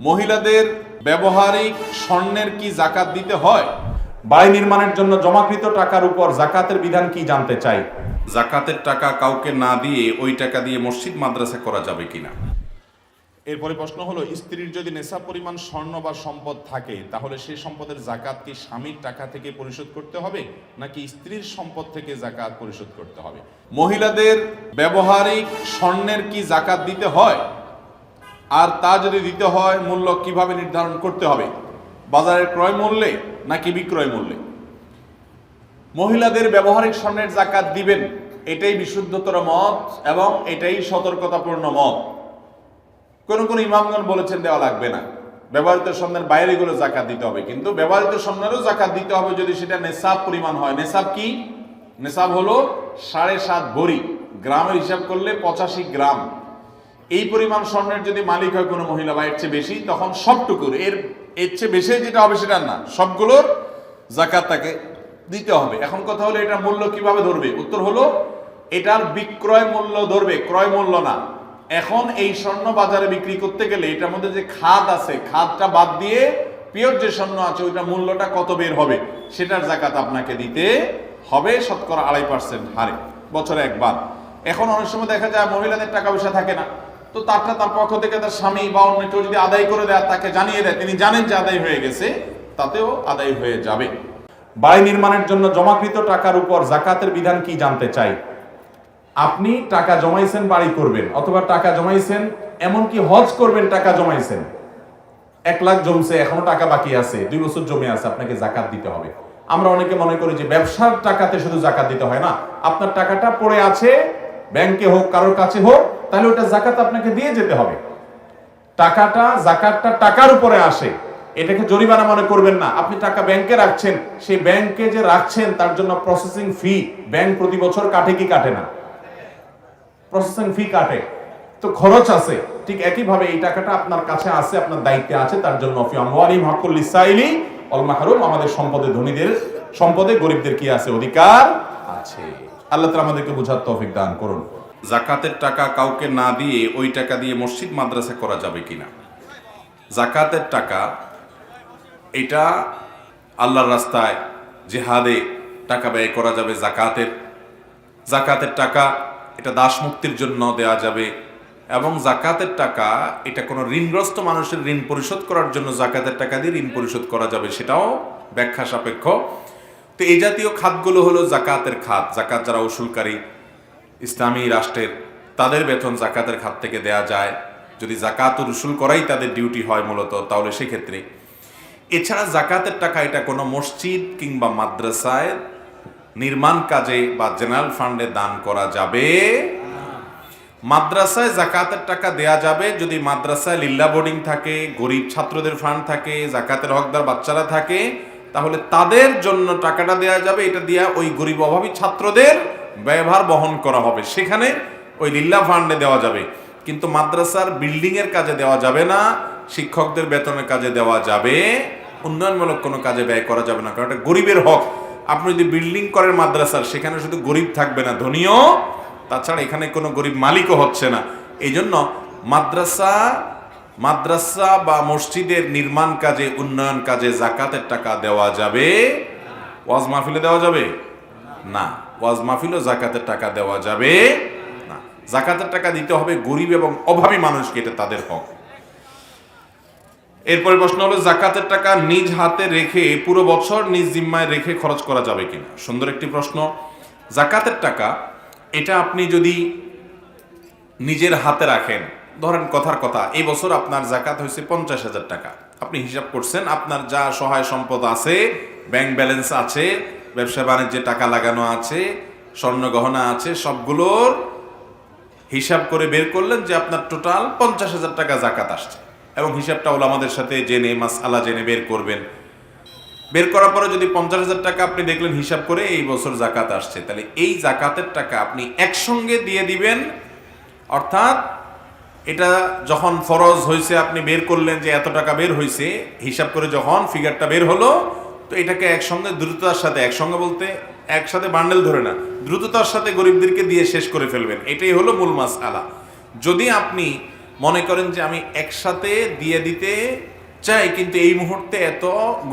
মহিলাদের ব্যবহারিক স্বর্ণের কি জাকাত দিতে হয়? বাড়ি নির্মাণের জন্য জমাকৃত টাকার উপর জাকাতের বিধান কি জানতে চাই? জাকাতের টাকা কাউকে না দিয়ে ওই টাকা দিয়ে মসজিদ, মাদ্রাসা করা যাবে কিনা? এরপরে প্রশ্ন হলো, স্ত্রীর যদি নেশা পরিমাণ স্বর্ণ বা সম্পদ থাকে, তাহলে সেই সম্পদের জাকাত কি স্বামীর টাকা থেকে পরিশোধ করতে হবে, নাকি স্ত্রীর সম্পদ থেকে জাকাত পরিশোধ করতে হবে? মহিলাদের ব্যবহারিক স্বর্ণের কি জাকাত দিতে হয়? আর তা যদি দিতে হয়, মূল্য কীভাবে নির্ধারণ করতে হবে? বাজারের ক্রয় মূল্যে নাকি বিক্রয় মূল্যে? মহিলাদের ব্যবহারিক স্বর্ণের জাকাত দিবেন, এটাই বিশুদ্ধতর মত এবং এটাই সতর্কতাপূর্ণ মত। কোন কোন ইমামগণ বলেছেন দেওয়া লাগবে না। ব্যবহৃত স্বর্ণের বাইরে গুলো জাকাত দিতে হবে, কিন্তু ব্যবহৃত স্বর্ণেরও জাকাত দিতে হবে যদি সেটা নেশাব পরিমাণ হয়। নেশাব কি? নেশাব হলো সাড়ে সাত ভরি। গ্রামের হিসাব করলে পঁচাশি গ্রাম। এই পরিমাণ স্বর্ণের যদি মালিক হয় কোনো মহিলা বা এর চেয়ে বেশি, তখন সবটুকুর এর এর চেয়ে বেশি যেটা হবে সেটা না। সবগুলোর জাকাত তাকে দিতে হবে। এখন কথা হলো এটার মূল্য কীভাবে ধরবে? উত্তর হলো, এটার বিক্রয় মূল্য ধরবে। ক্রয় মূল্য না। এখন এই স্বর্ণ বাজারে বিক্রি করতে গেলে এটার মধ্যে যে খাদ আছে, খাদটা বাদ দিয়ে পিওর যে স্বর্ণ আছে ওইটা মূল্যটা কত বের হবে? সেটার জাকাত আপনাকে দিতে হবে শতকরা আড়াই পার্সেন্ট হারে, বছরে একবার। এখন অনেক সময় দেখা যায় মহিলাদের টাকা পয়সা থাকে না। তো তারটা তার পক্ষ থেকে তার স্বামী বা অন্য কেউ যদি আদায় করে দেয় তাকে জানিয়ে দেয়, তিনি জানেন যে আদায় হয়ে গেছে, তাতেও আদায় হয়ে যাবে। বাড়ি নির্মাণের জন্য জমাকৃত টাকার উপর জাকাতের বিধান কি জানতে চাই? আপনি টাকা জমাইছেন, বাড়ি করবেন, অথবা টাকা জমাইছেন, এমনকি হজ করবেন, টাকা জমাইছেন। এক লাখ জমছে, এখনও টাকা বাকি আছে, দুই বছর জমে আছে, আপনাকে জাকাত দিতে হবে। আমরা অনেকে মনে করি যে ব্যবসার টাকাতে শুধু জাকাত দিতে হয় না, আপনার টাকাটা পড়ে আছে ব্যাংকে হোক, কারোর কাছে হোক, তাহলে ওটা জাকাত আপনাকে দিয়ে যেতে হবে। টাকাটা জাকাতটা টাকার উপরে আসে। এটাকে জরিমানা মনে করবেন না। আপনি টাকা ব্যাংকে রাখছেন, সেই ব্যাংকে যে রাখছেন, তার জন্য প্রসেসিং ফি ব্যাংক প্রতি বছর কাটে কি কাটে না? প্রসেসিং ফি কাটে। তো খরচ আছে। ঠিক একইভাবে এই টাকাটা আপনার কাছে আছে, আপনার দায়িত্বে আছে, তার জন্য ফি আমওয়ালিম হাক্কুল লিসাইলি অল মাহরুম, আমাদের সম্পদে ধনীদের সম্পদে গরিবদের কি আছে? অধিকার আছে। আল্লাহ তাআলা আমাদেরকে বুঝার তৌফিক দান করুন। জাকাতের টাকা কাউকে না দিয়ে ওই টাকা দিয়ে মসজিদ, মাদ্রাসা করা যাবে কিনা? জাকাতের টাকা, এটা আল্লাহর রাস্তায় জেহাদে টাকা ব্যয় করা যাবে জাকাতের। জাকাতের টাকা এটা দাস মুক্তির জন্য দেওয়া যাবে এবং জাকাতের টাকা এটা কোনো ঋণগ্রস্ত মানুষের ঋণ পরিশোধ করার জন্য জাকাতের টাকা দিয়ে ঋণ পরিশোধ করা যাবে, সেটাও ব্যাখ্যা সাপেক্ষ। তো এই জাতীয় খাতগুলো হলো জাকাতের খাত। জাকাত যারা উসুলকারী ইসলামী রাষ্ট্রের, তাদের বেতন জাকাতের খাত থেকে দেয়া যায়। যদি জাকাত উসুল করাই তাদের ডিউটি হয় মূলত, তাহলে সেক্ষেত্রে। এছাড়া জাকাতের টাকা এটা কোনো মসজিদ কিংবা মাদ্রাসায় নির্মাণ কাজে বা জেনারেল ফান্ডে দান করা যাবে মাদ্রাসায় জাকাতের টাকা দেয়া যাবে যদি মাদ্রাসায় লিল্লা বোর্ডিং থাকে, গরিব ছাত্রদের ফান্ড থাকে, জাকাতের হকদার বাচ্চারা থাকে তাহলে তাদের জন্য টাকাটা দেয়া যাবে, এটা দিয়া ওই গরিব অভাবী ছাত্রদের ব্যয়ভার বহন করা হবে। সেখানে ওই লিল্লা ফান্ডে দেওয়া যাবে। কিন্তু মাদ্রাসার বিল্ডিং এর কাজে দেওয়া যাবে না, শিক্ষকদের বেতনের কাজে দেওয়া যাবে, উন্নয়নমূলক কোনো কাজে ব্যয় করা যাবে না, কারণ এটা গরিবের হক। আপনি যদি বিল্ডিং করেন মাদ্রাসার, সেখানে শুধু গরিব থাকবে না, ধনীও। তাছাড়া এখানে কোনো গরিব মালিকও হচ্ছে না। এই জন্য মাদ্রাসা মাদ্রাসা বা মসজিদের নির্মাণ কাজে, উন্নয়ন কাজে জাকাতের টাকা দেওয়া যাবে? ওয়াজ মাহফিলে দেওয়া যাবে? না। ওয়াজ মাহফিলও জাকাতের টাকা দেওয়া যাবে? না। জাকাতের টাকা দিতে হবে গরিব এবং অভাবী মানুষকে, এটা তাদের হক। এরপরে প্রশ্ন হলো, জাকাতের টাকা নিজ হাতে রেখে, পুরো বছর নিজ জিম্মায় রেখে খরচ করা যাবে কিনা? সুন্দর একটি প্রশ্ন। জাকাতের টাকা, এটা আপনি যদি নিজের হাতে রাখেন ধরেন কথার কথা, এই বছর আপনার জাকাত হয়েছে পঞ্চাশ হাজার টাকা। আপনি হিসাব করছেন, আপনার যা সহায় সম্পদ আছে ব্যাংক ব্যালেন্স আছে, ব্যবসা বাণিজ্যে টাকা লাগানো আছে, স্বর্ণ গহনা আছে, সবগুলোর হিসাব করে বের করলেন যে আপনার টোটাল পঞ্চাশ হাজার টাকা জাকাত আসছে। এবং হিসাবটা ওলামাদের সাথে জেনে মাস আলা জেনে বের করবেন। বের করার পরে যদি পঞ্চাশ হাজার টাকা আপনি দেখলেন হিসাব করে এই বছর জাকাত আসছে, তাহলে এই জাকাতের টাকা আপনি একসঙ্গে দিয়ে দিবেন, অর্থাৎ এটা যখন ফরজ হয়েছে আপনি বের করলেন যে এত টাকা বের হয়েছে হিসাব করে যখন ফিগারটা বের হলো, তো এটাকে একসঙ্গে দ্রুততার সাথে, একসঙ্গে বলতে একসাথে বান্ডেল ধরে না, দ্রুততার সাথে গরিবদেরকে দিয়ে শেষ করে ফেলবেন। এটাই হলো মূল মাস আলা যদি আপনি মনে করেন যে আমি একসাথে দিয়ে দিতে চাই, কিন্তু এই মুহূর্তে এত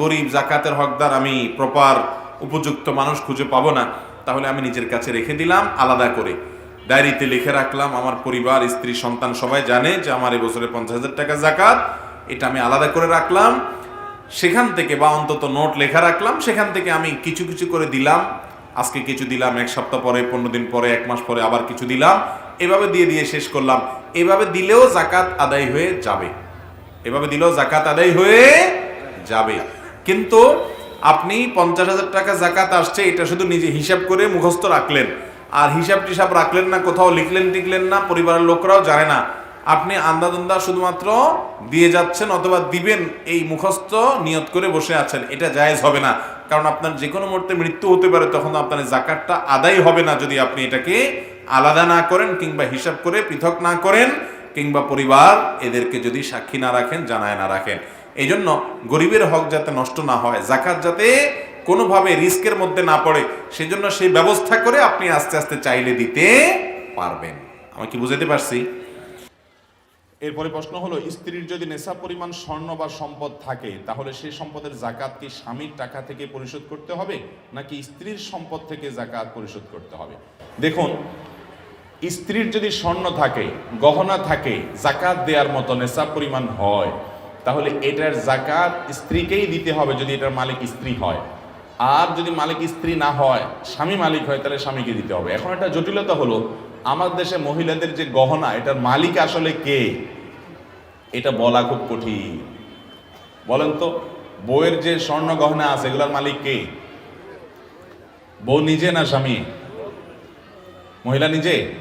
গরিব, জাকাতের হকদার, আমি প্রপার উপযুক্ত মানুষ খুঁজে পাবো না, তাহলে আমি নিজের কাছে রেখে দিলাম, আলাদা করে। ডায়েরিতে লিখে রাখলাম, আমার পরিবার, স্ত্রী, সন্তান সবাই জানে যে আমার এবছরে পঞ্চাশ হাজার টাকা জাকাত, এটা আমি আলাদা করে রাখলাম। সেখান থেকে বা অন্তত নোট লেখা রাখলাম, সেখান থেকে আমি কিছু কিছু করে দিলাম। আজকে কিছু দিলাম, এক সপ্তাহ পরে, পনেরো দিন পরে, এক মাস পরে আবার কিছু দিলাম। এভাবে দিয়ে দিয়ে শেষ করলাম। এভাবে দিলেও জাকাত আদায় হয়ে যাবে। এভাবে দিলেও জাকাত আদায় হয়ে যাবে। কিন্তু আপনি পঞ্চাশ হাজার টাকা জাকাত আসছে, এটা শুধু নিজে হিসাব করে মুখস্থ রাখলেন। আর হিসাব টিসাব রাখলেন না, কোথাও লিখলেন টিকলেন না, পরিবারের লোকরাও জানে না। আপনি আন্দাদন্দা শুধুমাত্র দিয়ে যাচ্ছেন অথবা দিবেন এই মুখস্থ নিয়ত করে বসে আছেন, এটা জায়েজ হবে না। কারণ আপনার যে কোনো মুহূর্তে মৃত্যু হতে পারে, তখন আপনার জাকাতটা আদায় হবে না যদি আপনি এটাকে আলাদা না করেন কিংবা হিসাব করে পৃথক না করেন, কিংবা পরিবার এদেরকে যদি সাক্ষী না রাখেন, জানায় না রাখেন। এই জন্য গরিবের হক যাতে নষ্ট না হয়, জাকাত যাতে কোনোভাবে রিস্কের মধ্যে না পড়ে, সেজন্য সেই ব্যবস্থা করে আপনি আস্তে আস্তে চাইলে দিতে পারবেন। আমি কি বুঝাতে পারছি? এরপরে প্রশ্ন হলো, স্ত্রীর যদি নেশা পরিমাণ স্বর্ণ বা সম্পদ থাকে, তাহলে সেই সম্পদের জাকাত কি স্বামীর টাকা থেকে পরিশোধ করতে হবে, নাকি স্ত্রীর সম্পদ থেকে জাকাত পরিশোধ করতে হবে? দেখুন, স্ত্রীর যদি স্বর্ণ থাকে, গহনা থাকে জাকাত দেওয়ার মতো নেশা পরিমাণ হয়, তাহলে এটার জাকাত স্ত্রীকেই দিতে হবে যদি এটার মালিক স্ত্রী হয়। আর যদি মালিক স্ত্রী না হয়, স্বামী মালিক হয়, তাহলে স্বামীকে দিতে হবে। এখন একটা জটিলতা হলো, আমার দেশে মহিলাদের যে গহনা, এটার মালিক আসলে কে? এটা বলা খুব কঠিন। বলেন তো, বউয়ের যে স্বর্ণ গহনা আছে, এগুলোর মালিক কে? বউ নিজে না স্বামী? মহিলা নিজে?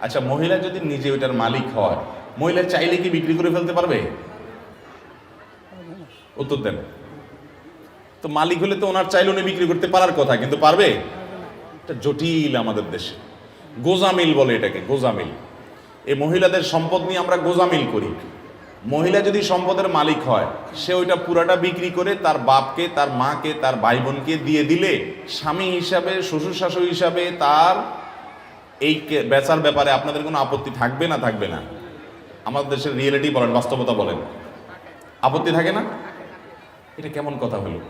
আচ্ছা মহিলা যদি নিজে ওইটার মালিক হয়, মহিলা চাইলে কি বিক্রি করে ফেলতে পারবে? উত্তর দেন। তো মালিক হলে তো ওনার চাইলে উনি বিক্রি করতে পারার কথা, কিন্তু পারবে? এটা জটিল আমাদের দেশে। গোজামিল বলে এটাকে, গোজামিল। এই মহিলাদের সম্পদ নিয়ে আমরা গোজামিল করি। মহিলা যদি সম্পদের মালিক হয়, সে ওইটা পুরাটা বিক্রি করে তার বাপকে, তার মাকে, তার ভাই বোনকে দিয়ে দিলে স্বামী হিসাবে, শ্বশুর শাশুড়ি হিসাবে তার এই বেচার ব্যাপারে আপনাদের কোনো আপত্তি থাকবে না থাকবে না? আমাদের দেশের রিয়েলিটি বলেন, বাস্তবতা বলেন। আপত্তি থাকে না? এটা কেমন কথা হলো?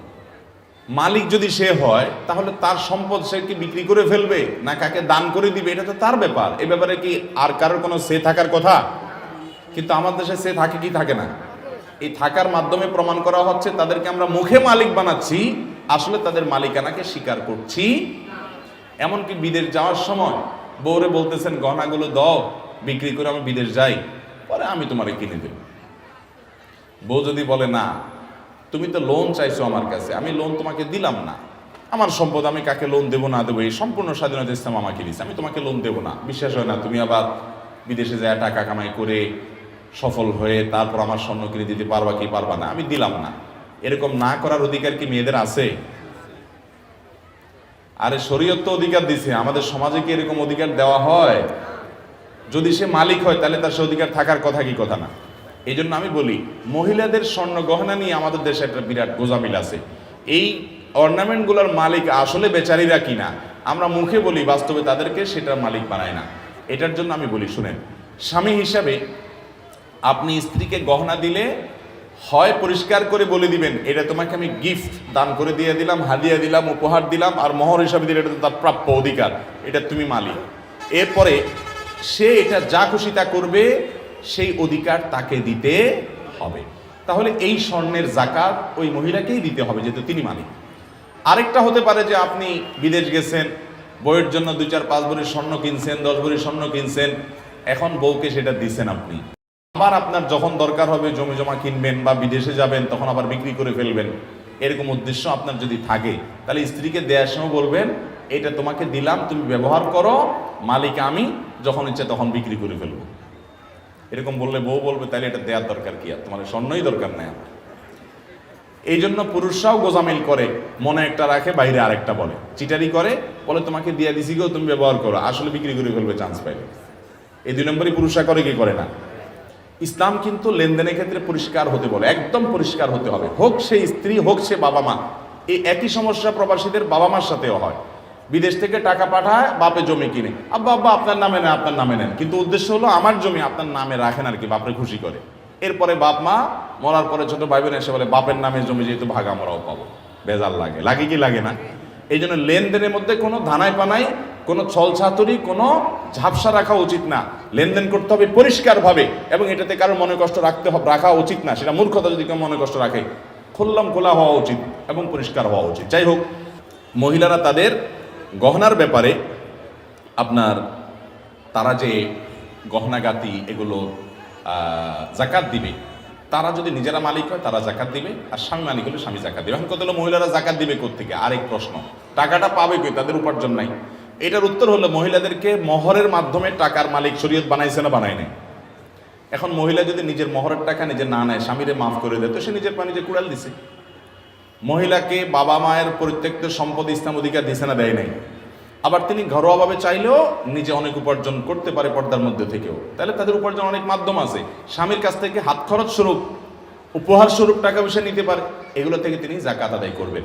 মালিক যদি সে হয়, তাহলে তার সম্পদ সে কি বিক্রি করে ফেলবে? না কাকে দান করে দিবে? এটা তো তার ব্যাপার। এ ব্যাপারে কি আর কারোর কোনো সে থাকার কথা? কিন্তু আমার দেশে সে থাকে কি থাকে না? এই থাকার মাধ্যমে প্রমাণ করা হচ্ছে, তাদেরকে আমরা মুখে মালিক বানাচ্ছি, আসলে তাদের মালিকানাকে স্বীকার করছি। এমনকি বিদেশ যাওয়ার সময় বউরে বলতেছেন, গহনাগুলো দাও, বিক্রি করে আমি বিদেশ যাই, পরে আমি তোমারে কিনে দেব। বউ যদি বলে, না তুমি তো লোন চাইছো আমার কাছে, আমি লোন তোমাকে দিলাম না। আমার সম্পদ আমি কাকে লোন দেবো না দেবো? এই সম্পূর্ণ স্বাধীনতা ইসলাম আমাকে দিচ্ছে আমি তোমাকে লোন দেবো না। বিশ্বাস হয় না, তুমি আবার বিদেশে যায় টাকা কামাই করে সফল হয়ে তারপর আমার স্বর্ণ কিনে দিতে পারবা কি পারবা না, আমি দিলাম না। এরকম না করার অধিকার কি মেয়েদের আছে? আরে শরীয়ত তো অধিকার দিছে, আমাদের সমাজে কি এরকম অধিকার দেওয়া হয়? যদি সে মালিক হয়, তাহলে তার সে অধিকার থাকার কথা কি কথা না? এই জন্য আমি বলি, মহিলাদের স্বর্ণ গহনা নিয়ে আমাদের দেশে একটা বিরাট গোজামিল আছে। এই অর্নামেন্টগুলোর মালিক আসলে বেচারিরা কিনা, আমরা মুখে বলি, বাস্তবে তাদেরকে সেটার মালিক বানায় না। এটার জন্য আমি বলি, শুনেন, স্বামী হিসাবে আপনি স্ত্রীকে গহনা দিলে হয় পরিষ্কার করে বলে দিবেন, এটা তোমাকে আমি গিফট দান করে দিয়ে দিলাম, হাদিয়া দিলাম, উপহার দিলাম, আর মহর হিসাবে দিলে এটা তার প্রাপ্য অধিকার, এটা তুমি মালিক। এরপরে সে এটা যা খুশি তা করবে সেই অধিকার তাকে দিতে হবে। তাহলে এই স্বর্ণের জাকাত ওই মহিলাকেই দিতে হবে, যেহেতু তিনি মালিক। আরেকটা হতে পারে যে আপনি বিদেশ গেছেন, বইয়ের জন্য দুই চার পাঁচ ভরি স্বর্ণ কিনছেন, দশ ভরি স্বর্ণ কিনছেন, এখন বউকে সেটা দিচ্ছেন আপনি। আবার আপনার যখন দরকার হবে জমি জমা কিনবেন বা বিদেশে যাবেন, তখন আবার বিক্রি করে ফেলবেন। এরকম উদ্দেশ্য আপনার যদি থাকে, তাহলে স্ত্রীকে দেওয়ার সময় বলবেন, এটা তোমাকে দিলাম, তুমি ব্যবহার করো, মালিক আমি, যখন ইচ্ছে তখন বিক্রি করে ফেলব। এরকম বললে বউ বলবে তাহলে এটা দেওয়ার দরকার কি আর? তোমার স্বর্ণই দরকার নেই আমার। এই জন্য পুরুষরাও গোজামিল করে, মনে একটা রাখে, বাইরে আরেকটা বলে। চিটারি করে, বলে তোমাকে দিয়ে দিছি গো, তুমি ব্যবহার করো। আসলে বিক্রি করে ফেলবে চান্স পাইলে। এই দুই নম্বরই পুরুষরা করে, কি করে না? ইসলাম কিন্তু লেনদেনের ক্ষেত্রে পরিষ্কার হতে বলে, একদম পরিষ্কার হতে হবে। হোক সে স্ত্রী, হোক সে বাবা মা। এই একই সমস্যা প্রবাসীদের বাবা মার সাথেও হয়। বিদেশ থেকে টাকা পাঠায়, বাপে জমি কিনে। আব্বা আব্বা, আপনার নামে নেন, আপনার নামে নেন। কিন্তু উদ্দেশ্য হলো আমার জমি আপনার নামে রাখেন আর কি, বাপরে খুশি করে। এরপরে বাপ মা মরার পরে ছোট ভাই বোন এসে বলে, বাপের নামে জমি যেহেতু ভাগ, আমরাও পাবো। বেজাল লাগে। লাগে কি লাগে না? এই জন্য লেনদেনের মধ্যে কোনো ধানায় পানাই কোনো ছলছাতুরি কোনো ঝাপসা রাখা উচিত না। লেনদেন করতে হবে পরিষ্কারভাবে এবং এটাতে কারও মনে কষ্ট রাখতে হবে রাখা উচিত না। সেটা মূর্খতা যদি কেউ মনে কষ্ট রাখে। খুললাম খোলা হওয়া উচিত এবং পরিষ্কার হওয়া উচিত। যাই হোক, মহিলারা তাদের গহনার ব্যাপারে আপনার তারা যে গহনাগাতি এগুলো জাকাত দিবে, তারা যদি নিজেরা মালিক হয়, তারা জাকাত দিবে, আর স্বামী মালিক হলে স্বামী জাকাত দিবে। এখন কত হলো, মহিলারা জাকাত দিবে কোথেকে আরেক প্রশ্ন, টাকাটা পাবে কই? তাদের উপার্জন নাই। এটার উত্তর হলো, মহিলাদেরকে মহরের মাধ্যমে টাকার মালিক শরীয়ত বানাইছে না বানায় নাই। এখন মহিলা যদি নিজের মহরের টাকা নিজে না নেয়, স্বামীরে মাফ করে দেয়, তো সে নিজের পা নিজে কুড়াল দিছে। মহিলাকে বাবা মায়ের পরিত্যক্ত সম্পদ ইসলাম অধিকার দিছে না, দেয় নাই। আবার তিনি ঘরোয়াভাবে চাইলেও নিজে অনেক উপার্জন করতে পারে পর্দার মধ্যে থেকেও। তাহলে তাদের উপার্জন অনেক মাধ্যম আছে। স্বামীর কাছ থেকে হাত খরচ স্বরূপ উপহার স্বরূপ টাকা পয়সা নিতে পারে, এগুলো থেকে তিনি জাকাত আদায় করবেন।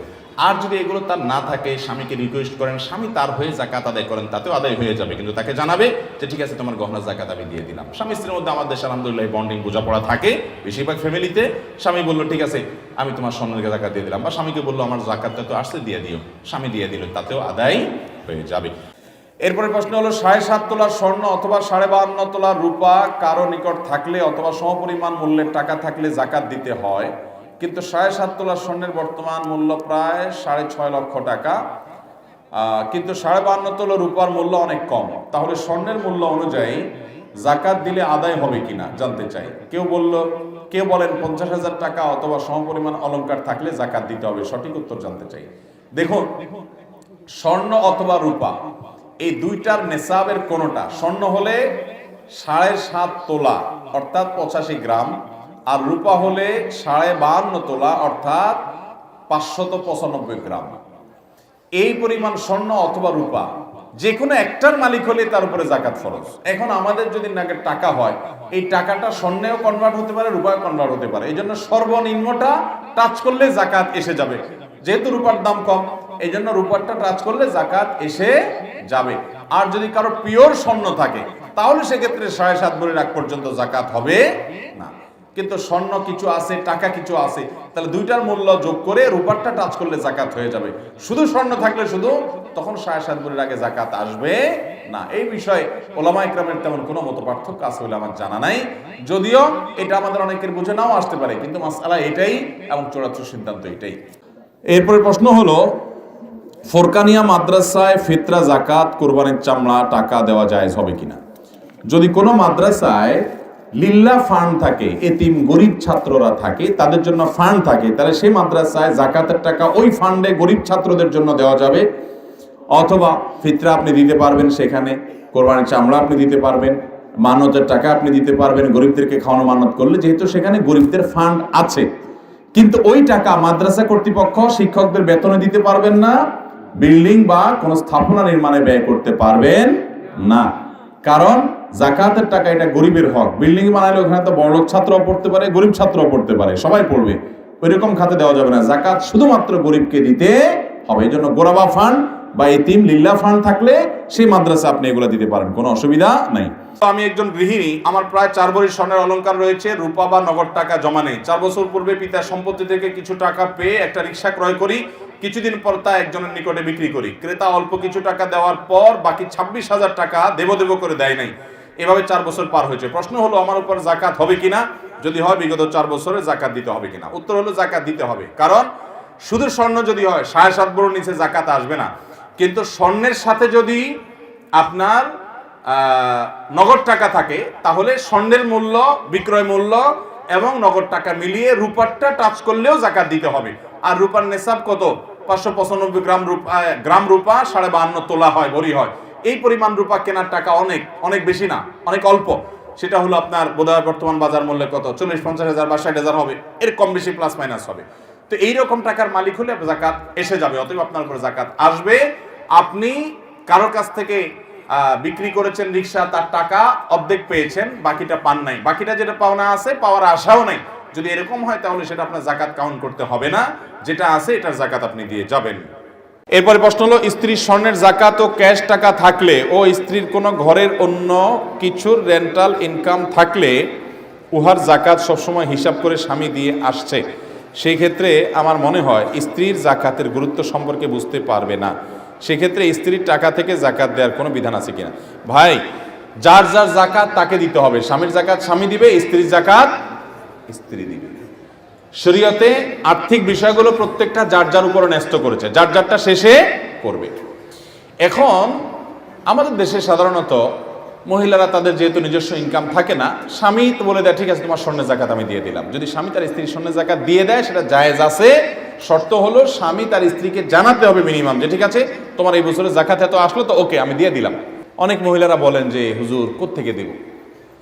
আর যদি এগুলো তার না থাকে, স্বামীকে রিকোয়েস্ট করেন, স্বামী তার হয়ে জাকাত আদায় করেন, তাতেও আদায় হয়ে যাবে। কিন্তু তাকে জানাবে যে, ঠিক আছে, তোমার গহনা জাকাত আমি দিয়ে দিলাম। স্বামী স্ত্রীর মধ্যে আমাদের দেশে আলহামদুলিল্লাহ বন্ডিং বোঝাপড়া থাকে। বেশিরভাগ ফ্যামিলিতে স্বামী বলল, ঠিক আছে, আমি তোমার স্বর্ণের জাকাত দিয়ে দিলাম। বা স্বামীকে বলল, আমার জাকাতটা তো আসলে দিয়ে দিও। স্বামী দিয়ে দিল তাতেও আদায় হয়ে যাবে। এরপরে প্রশ্ন হলো, সাড়ে সাত তোলার স্বর্ণ অথবা সাড়ে বাহান্ন তোলার রূপা কারও নিকট থাকলে অথবা সমপরিমাণ মূল্যের টাকা থাকলে জাকাত দিতে হয়। কিন্তু সাড়ে সাত তোলার স্বর্ণের বর্তমান মূল্য প্রায় সাড়ে ছয় লক্ষ টাকা। কিন্তু সাড়ে বাহান্ন তোলা রূপার মূল্য অনেক কম। তাহলে স্বর্ণের মূল্য অনুযায়ী জাকাত দিলে আদায় হবে কিনা জানতে চাই। কেউ বলল, কেউ বলেন পঞ্চাশ হাজার টাকা অথবা সমপরিমাণ অলঙ্কার থাকলে জাকাত দিতে হবে। সঠিক উত্তর জানতে চাই। দেখুন, স্বর্ণ অথবা রূপা এই দুইটার নেশাবের কোনোটা? স্বর্ণ হলে সাড়ে সাত তোলা, অর্থাৎ পঁচাশি গ্রাম, আর রূপা হলে সাড়ে বাহান্ন তোলা, অর্থাৎ পাঁচশত পঁচানব্বই গ্রাম। এই পরিমাণ স্বর্ণ অথবা রূপা যে কোনো একটার মালিক হলে তার উপরে জাকাত ফরজ। এখন আমাদের যদি নাকি টাকা হয়, এই টাকাটা স্বর্ণেও কনভার্ট হতে পারে রূপায় কনভার্ট হতে পারে। এই জন্য সর্বনিম্নটা টাচ করলে জাকাত এসে যাবে। যেহেতু রূপার দাম কম এই জন্য রূপারটা টাচ করলে জাকাত এসে যাবে। আর যদি কারও পিওর স্বর্ণ থাকে, তাহলে সেক্ষেত্রে সাড়ে সাত ভরি রাখ পর্যন্ত জাকাত হবে না। কিন্তু স্বর্ণ কিছু আছে, টাকা কিছু আছে, তাহলে দুইটার মূল্য যোগ করে রূপারটা টাচ করলে জাকাত হয়ে যাবে। শুধু স্বর্ণ থাকলে শুধু, তখন সাড়ে সাত ভরির আগে জাকাত আসবে না। এই বিষয়ে ওলামা ইকরামের তেমন কোনো মত পার্থক্য আছে বলে আমার জানা নাই। যদিও এটা আমাদের অনেকের বুঝে নাও আসতে পারে, কিন্তু মাসালা এটাই এবং চূড়ান্ত সিদ্ধান্ত এটাই। এরপরে প্রশ্ন হলো ফোরকানিয়া মাদ্রাসায় ফিতরা জাকাত কোরবানির চামড়া, টাকা দেওয়া যায় হবে কিনা? যদি কোনো মাদ্রাসায় লিল্লা ফান্ড থাকে, এতিম, গরিব ছাত্ররা থাকে, তাদের জন্য ফান্ড থাকে, তাহলে সেই মাদ্রাসায় জাকাতের টাকা ওই ফান্ডে গরিব ছাত্রদের জন্য দেওয়া যাবে। অথবা ফিতরা আপনি দিতে পারবেন সেখানে, কোরবানির চামড়া আপনি দিতে পারবেন মানতের টাকা আপনি দিতে পারবেন, গরিবদেরকে খাওয়ানো মানত করলে যেহেতু সেখানে গরিবদের ফান্ড আছে। কিন্তু ওই টাকা মাদ্রাসা কর্তৃপক্ষ শিক্ষকদের বেতনে দিতে পারবেন না বিল্ডিং বা কোনো স্থাপনা নির্মাণে ব্যয় করতে পারবেন না। কারণ জাকাতের টাকা এটা গরিবের হক। বিল্ডিং বানাইলে ওখানে তো বড়লোক ছাত্রও পড়তে পারে, গরিব ছাত্রও পড়তে পারে, সবাই পড়বে। ওই রকম খাতে দেওয়া যাবে না। জাকাত শুধুমাত্র গরিবকে দিতে হবে। এই জন্য গোরাবা ফান্ড বা এতিম লিল্লা ফান্ড থাকলে সেই মাদ্রাসা আপনি এগুলো দিতে পারেন। কোনো অসুবিধা নাই। আমি একজন গৃহিণী। আমার প্রায় চার ভরি স্বর্ণের অলংকার রয়েছে, রূপা বা নগদ টাকা জমা নেই। চার বছর পূর্বে পিতার সম্পত্তি থেকে কিছু টাকা পেয়ে একটা রিক্সা ক্রয় করি। কিছুদিন পর তা একজনের নিকটে বিক্রি করি। ক্রেতা অল্প কিছু টাকা দেওয়ার পর বাকি ছাব্বিশ হাজার টাকা দেব দেব করে দেয় নাই। এভাবে চার বছর পার হয়েছে। প্রশ্ন হলো, আমার উপর জাকাত হবে কিনা? যদি হয়, বিগত চার বছরে জাকাত দিতে হবে কিনা? উত্তর হলো, জাকাত দিতে হবে। কারণ শুধু স্বর্ণ যদি হয়, সাড়ে সাত বড় নিচে জাকাত আসবে না। কিন্তু স্বর্ণের সাথে যদি আপনার নগদ টাকা থাকে, তাহলে স্বর্ণের মূল্য, বিক্রয় মূল্য এবং নগদ টাকা মিলিয়ে রূপারটা টাচ করলেও জাকাত দিতে হবে। আর রূপার নেশাব কত? পাঁচশো পঁচানব্বই গ্রাম রূপা গ্রাম রূপা, সাড়ে বাহান্ন তোলা হয়, ভরি হয়। এই পরিমাণ রূপা কেনার টাকা অনেক অনেক বেশি না, অনেক অল্প। সেটা হলো আপনার বোধহয় বর্তমান বাজার মূল্য কত? চল্লিশ, পঞ্চাশ হাজার বা ষাট হাজার হবে। এর কম বেশি প্লাস মাইনাস হবে। তো এইরকম টাকার মালিক হলে জাকাত এসে যাবে, অতএব আপনার উপর জাকাত আসবে। আপনি কারোর কাছ থেকে বিক্রি করেছেন রিক্সা, তার টাকা অর্ধেক পেয়েছেন, বাকিটা পান নাই। বাকিটা যেটা পাওনা আছে, পাওয়ার আশাও নাই। যদি এরকম হয়, তাহলে সেটা আপনার জাকাত কাউন্ট করতে হবে না। যেটা আছে, এটার জাকাত আপনি দিয়ে যাবেন। এরপরে প্রশ্ন হলো, স্ত্রীর স্বর্ণের জাকাত ও ক্যাশ টাকা থাকলে ও স্ত্রীর কোনো ঘরের অন্য কিছুর রেন্টাল ইনকাম থাকলে উহার জাকাত সবসময় হিসাব করে স্বামী দিয়ে আসছে। সেই ক্ষেত্রে আমার মনে হয়, স্ত্রীর জাকাতের গুরুত্ব সম্পর্কে বুঝতে পারবে না। সেক্ষেত্রে স্ত্রীর টাকা থেকে জাকাত দেওয়ার কোনো বিধান আছে কিনা? ভাই, যার যার জাকাত তাকে দিতে হবে। স্বামীর জাকাত স্বামী দিবে, স্ত্রীর জাকাত স্ত্রী দিবে। শরীয়তে আর্থিক বিষয়গুলো প্রত্যেকটা যার যার উপরে ন্যস্ত করেছে। যার যারটা শেষে করবে। এখন আমাদের দেশে সাধারণত মহিলারা তাদের যেহেতু নিজস্ব ইনকাম থাকে না, স্বামী তো বলে দেয়, ঠিক আছে, তোমার স্বর্ণের জাকাত আমি দিয়ে দিলাম। যদি স্বামী তার স্ত্রীর স্বর্ণের জাকাত দিয়ে দেয়, সেটা জায়েজ আছে শর্ত হলো স্বামী তার স্ত্রীকে জানাতে হবে মিনিমাম যে ঠিক আছে, তোমার এই বছরের জাকাত এত আসলো, তো ওকে আমি দিয়ে দিলাম। অনেক মহিলারা বলেন যে, হুজুর, কোত্থেকে দেব?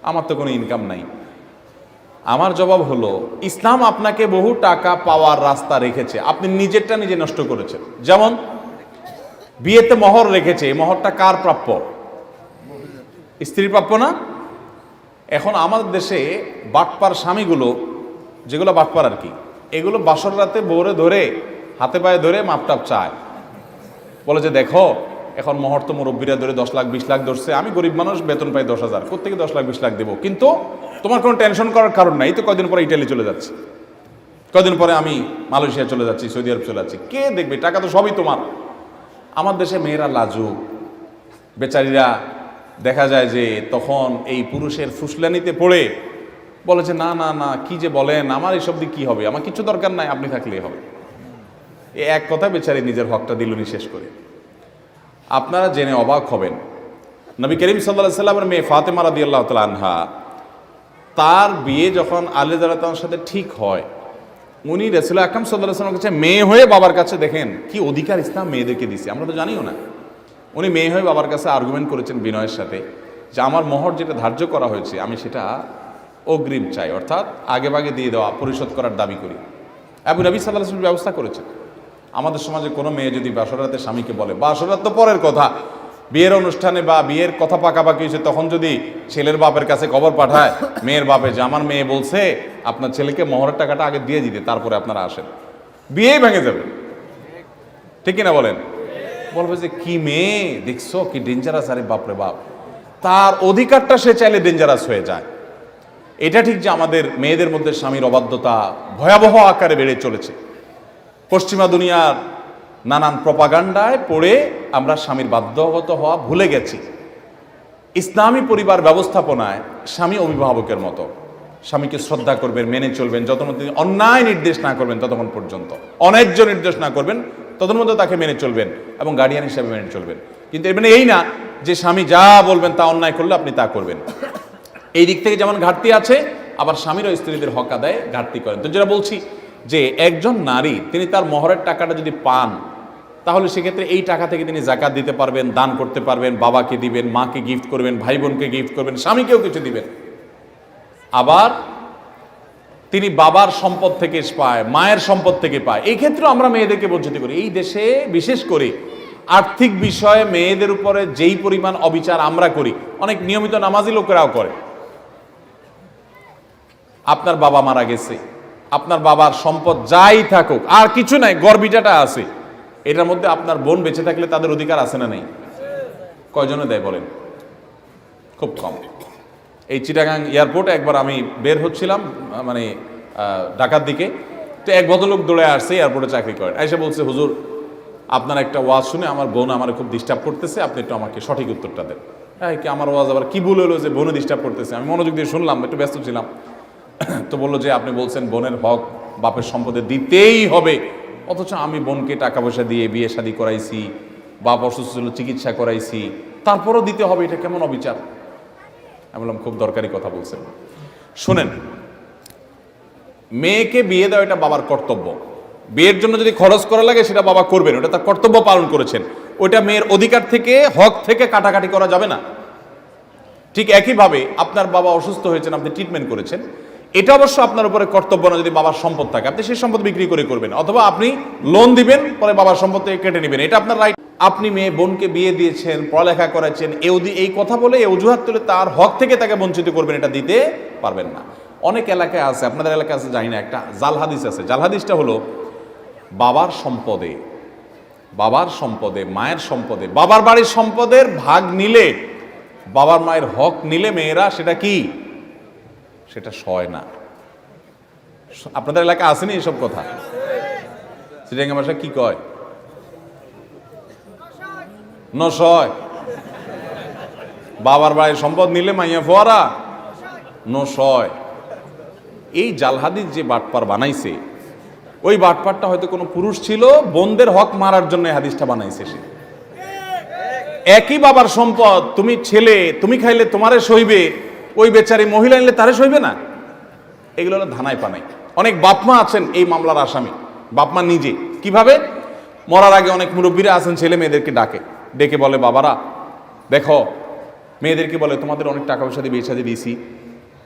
আমার তো কোনো ইনকাম নাই। আমার জবাব হলো, ইসলাম আপনাকে বহু টাকা পাওয়ার রাস্তা রেখেছে। আপনি নিজেরটা নিজে নষ্ট করেছেন। যেমন, বিয়েতে মহর রেখেছে, এই মহরটা কার প্রাপ্য? স্ত্রীর প্রাপ্য না? এখন আমাদের দেশে বাটপার স্বামীগুলো, যেগুলো বাটপার আর কি এগুলো বাসর রাতে বৌরে ধরে, হাতে পায়ে ধরে মাপটাপ চায়। বলে যে, দেখো, এখন মহর তো মুরব্বীরা ধরে দশ লাখ, বিশ লাখ ধরছে। আমি গরিব মানুষ, বেতন পাই দশ হাজার। কোথেকে দশ লাখ, বিশ লাখ দেবো। কিন্তু তোমার কোনো টেনশন করার কারণ নাই। তো কয়দিন পরে ইটালি চলে যাচ্ছে। কয়দিন পরে আমি মালয়েশিয়া চলে যাচ্ছি, সৌদি আরব চলে যাচ্ছি। কে দেখবে? টাকা তো সবই তোমার। আমার দেশে মেয়েরা লাজুক। বেচারিরা দেখা যায় যে, তখন এই পুরুষের ফুসলানিতে পড়ে বলে যে, না না না, কি যে বলেন, আমার এসব দিয়ে কি হবে? আমার কিছু দরকার নাই, আপনি থাকলেই হবে। এ এক কথা বেচারি নিজের হকটা দিল শেষ করে। আপনারা জেনে অবাক হবেন, নবী করিম সাল্লাহ সাল্লামের মেয়ে ফাতেমা রাদি আল্লাহ আনহা, তার বিয়ে যখন আলী তার সাথে ঠিক হয়, উনি রসুল আকরম সাল্লাহ কাছে মেয়ে হয়ে বাবার কাছে দেখেন, কি অধিকার ইসলাম মেয়েদেরকে দিছে, আমরা তো জানিও না। উনি মেয়ে হয়ে বাবার কাছে আর্গুমেন্ট করেছেন বিনয়ের সাথে, যে আমার মোহর যেটা ধার্য করা হয়েছে, আমি সেটা অগ্রিম চাই, অর্থাৎ আগে ভাগে দিয়ে দেওয়া, পরিশোধ করার দাবি করি। আবু নবী সাল্লাহ ব্যবস্থা করেছেন। আমাদের সমাজে কোনো মেয়ে যদি বাসরাতে স্বামীকে বলে, বাসরাত তো পরের কথা, বিয়ের অনুষ্ঠানে বা বিয়ের কথা পাকাপাকি হয়েছে, তখন যদি ছেলের বাপের কাছে খবর পাঠায়, মেয়ের বাপে যে, আমার মেয়ে বলছে, আপনার ছেলেকে মহরের টাকাটা আগে দিয়ে দিতে, তারপরে আপনারা আসেন। বিয়েই ভেঙে যাবে। ঠিক না বলেন? বলবে যে, কি মেয়ে, দেখছ, কি ডেঞ্জারাস আরে বাপরে বাপ। তার অধিকারটা সে চাইলে ডেঞ্জারাস হয়ে যায়। এটা ঠিক যে আমাদের মেয়েদের মধ্যে স্বামীর অবাধ্যতা ভয়াবহ আকারে বেড়ে চলেছে। পশ্চিমা দুনিয়ার নানান প্রপাগান্ডায় পড়ে আমরা স্বামীর বাধ্যগত হওয়া ভুলে গেছি। ইসলামী পরিবার ব্যবস্থাপনায় স্বামী অভিভাবকের মতো। স্বামীকে শ্রদ্ধা করবেন, মেনে চলবেন, যতক্ষণ তিনি অন্যায় নির্দেশ না করবেন ততক্ষণ পর্যন্ত। অন্যায্য নির্দেশ না করবেন, ততক্ষণ মধ্যে তাকে মেনে চলবেন এবং গার্ডিয়ান হিসাবে মেনে চলবেন। কিন্তু এর মানে এই না যে স্বামী যা বলবেন তা অন্যায় করলে আপনি তা করবেন। এই দিক থেকে যেমন ঘাটতি আছে, আবার স্বামীর ও স্ত্রীদের হক আদায় ঘাটতি করেন। তো যেটা বলছি যে একজন নারী, তিনি তার মহরের টাকাটা যদি পান, তাহলে সেক্ষেত্রে এই টাকা থেকে তিনি জাকাত দিতে পারবেন, দান করতে পারবেন, বাবাকে দিবেন, মাকে গিফট করবেন ভাই বোনকে গিফট করবেন, স্বামীকেও কিছু দিবেন। আবার তিনি বাবার সম্পদ থেকে পায়, মায়ের সম্পদ থেকে পায়। এই ক্ষেত্রে আমরা মেয়েদেরকে বঞ্চিত করি। এই দেশে বিশেষ করে আর্থিক বিষয়ে মেয়েদের উপরে যেই পরিমাণ অবিচার আমরা করি, অনেক নিয়মিত নামাজি লোকেরাও করে। আপনার বাবা মারা গেছে, আপনার বাবার সম্পদ যাই থাকুক, আর কিছু নাই গর্বিটাটা আছে, এটার মধ্যে আপনার বোন বেঁচে থাকলে তাদের অধিকার আছে না নেই? কয়জনে দেয় বলেন? খুব কম। এই চিটাগাং এয়ারপোর্টে একবার আমি বের হচ্ছিলাম মানে ঢাকার দিকে, তো এক ভদ্রলোক দৌড়ে আসছে, এয়ারপোর্টে চাকরি করেন। এসে বলছে, হুজুর, আপনার একটা ওয়াজ শুনে আমার বোন আমার খুব ডিস্টার্ব করতেছে, আপনি একটু আমাকে সঠিক উত্তরটা দেন। হ্যাঁ কি, আমার ওয়াজ আবার কি ভুল হলো যে বোনে ডিস্টার্ব করতেছে? আমি মনোযোগ দিয়ে শুনলাম, একটু ব্যস্ত ছিলাম। তো বলল যে, আপনি বলছেন বোনের হক বাপের সম্পদে দিতেই হবে। অথচ আমি বোনকে টাকা পয়সা দিয়ে বিয়ে শাদি করাইছি, বাপ অসুস্থ ছিল, চিকিৎসা করাইছি। তারপরও দিতে হবে, এটা কেমন অবিচার? আমি বললাম, খুব দরকারি কথা বলছেন। শোনেন, মেয়েকে বিয়ে দেওয়া এটা বাবার কর্তব্য। বিয়ের জন্য যদি খরচ করা লাগে, সেটা বাবা করবেন। ওটা তার কর্তব্য পালন করেছেন। ওইটা মেয়ের অধিকার থেকে, হক থেকে কাটাকাটি করা যাবে না। ঠিক একইভাবে আপনার বাবা অসুস্থ হয়েছেন, আপনি ট্রিটমেন্ট করেছেন। এটা অবশ্য আপনার উপরে কর্তব্য না যদি বাবার সম্পদ থাকে। আপনি সেই সম্পদ বিক্রি করে করবেন, অথবা আপনি লোন দিবেন, পরে বাবার সম্পদ থেকে কেটে নেবেন। এটা আপনার রাইট আপনি মেয়ে, বোনকে বিয়ে দিয়েছেন, পড়ালেখা করেছেন, এও দি- এই কথা বলে অজুহাত তুলে তার হক থেকে তাকে বঞ্চিত করবেন, এটা দিতে পারবেন না। অনেক এলাকায় আছে, আপনাদের এলাকায় আছে, জানি না, একটা জাল হাদিস আছে। জাল হাদিসটা হলো, বাবার সম্পদে বাবার সম্পদে, মায়ের সম্পদে, বাবার বাড়ির সম্পদের ভাগ নিলে, বাবার মায়ের হক নিলে মেয়েরা সেটা কি? সেটা সয় না। আপনাদের এলাকায় আসেনি এসব কথা? শ্রীরঙ্গা ভাষা কি কয়? নশয় বাবার বাড়ির সম্পদ নিলে মাইয়া ফোয়ারা। নশয় এই জালহাদির যে বাটপার বানাইছে, ওই বাটপারটা হয়তো কোনো পুরুষ ছিল, বোনদের হক মারার জন্য হাদিসটা বানাইছে সে। একই বাবার সম্পদ, তুমি ছেলে, তুমি খাইলে তোমারে সইবে। ওই বেচারি মহিলা নিলে তারে সইবে না? এগুলো হলো ধানায় পানাই অনেক বাপমা আছেন এই মামলার আসামি। বাপমা নিজে। কীভাবে? মরার আগে অনেক মুরব্বীরা আছেন, ছেলে মেয়েদেরকে ডাকে। ডেকে বলে, বাবারা, দেখো, মেয়েদেরকে বলে, তোমাদের অনেক টাকা পয়সা দিয়ে বিয়ে শাদী দিয়েছি,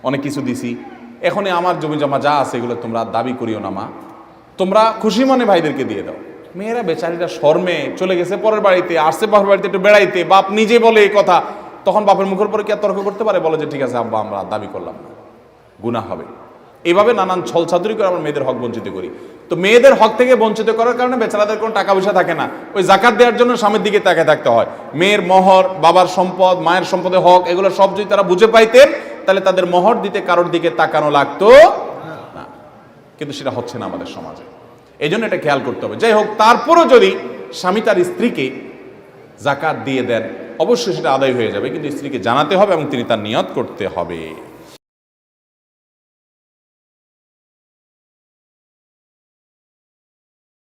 অনেক কিছু দিছি এখনই আমার জমি জমা যা আছে, এগুলো তোমরা দাবি করিও না, মা। তোমরা খুশি মনে ভাইদেরকে দিয়ে দাও। মেয়েরা বেচারিরা শর্মে চলে গেছে, পরের বাড়িতে, আসছে বাপের বাড়িতে, একটু বেড়াইতে। বাপ নিজে বলে এই কথা। তখন বাপের মুখের পরে কি তর্ক করতে পারে? বলে যে, ঠিক আছে, আব্বা, আমরা দাবি করলাম না। গুনাহ হবে। এইভাবে নানান ছলছাতুরি করে আমরা মেয়েদের হক বঞ্চিত করি। তো মেয়েদের হক থেকে বঞ্চিত করার কারণে বেচারাদের কোনো টাকা পয়সা থাকে না। ওই জাকাত দেওয়ার জন্য স্বামীর দিকে তাকে থাকতে হয়। মেয়ের মহর, বাবার সম্পদ, মায়ের সম্পদের হক, এগুলো সব যদি তারা বুঝে পাইতেন, তাহলে তাদের মহর দিতে কারোর দিকে তাকানো লাগতো না। কিন্তু সেটা হচ্ছে না আমাদের সমাজে। এই জন্য এটা খেয়াল করতে হবে। যাই হোক, তারপরও যদি স্বামী তার স্ত্রীকে জাকাত দিয়ে দেন অবশ্যই সেটা আদায় হয়ে যাবে, কিন্তু স্ত্রীকে জানাতে হবে এবং তিনি তার নিয়ত করতে হবে।